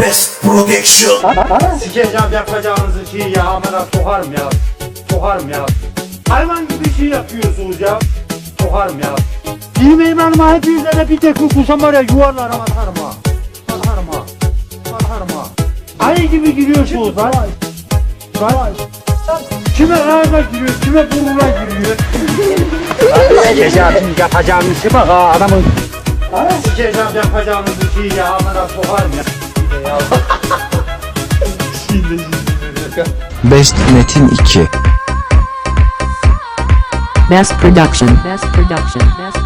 Best Production. Sikeceğim yapacağınız şeyi ya amına sokarım ya. Sokarım ya. Hayvan gibi şey yapıyorsunuz ya. Sokarım ya. Bilmeyin hanıma hepinize de bir tek kusam var ya yuvarlarım atarım ha. Atarım ha. Atarım ha. Ayı gibi giriyorsunuz lan. Lan. Kime ayağına giriyor, kime burnuna giriyor. Sikeceğim yapacağınız şey bak ha adamın. Sikeceğim yapacağınız şeyi ya amına sokarım ya. Best Metin 2 Best Production Best Production Best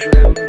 Thank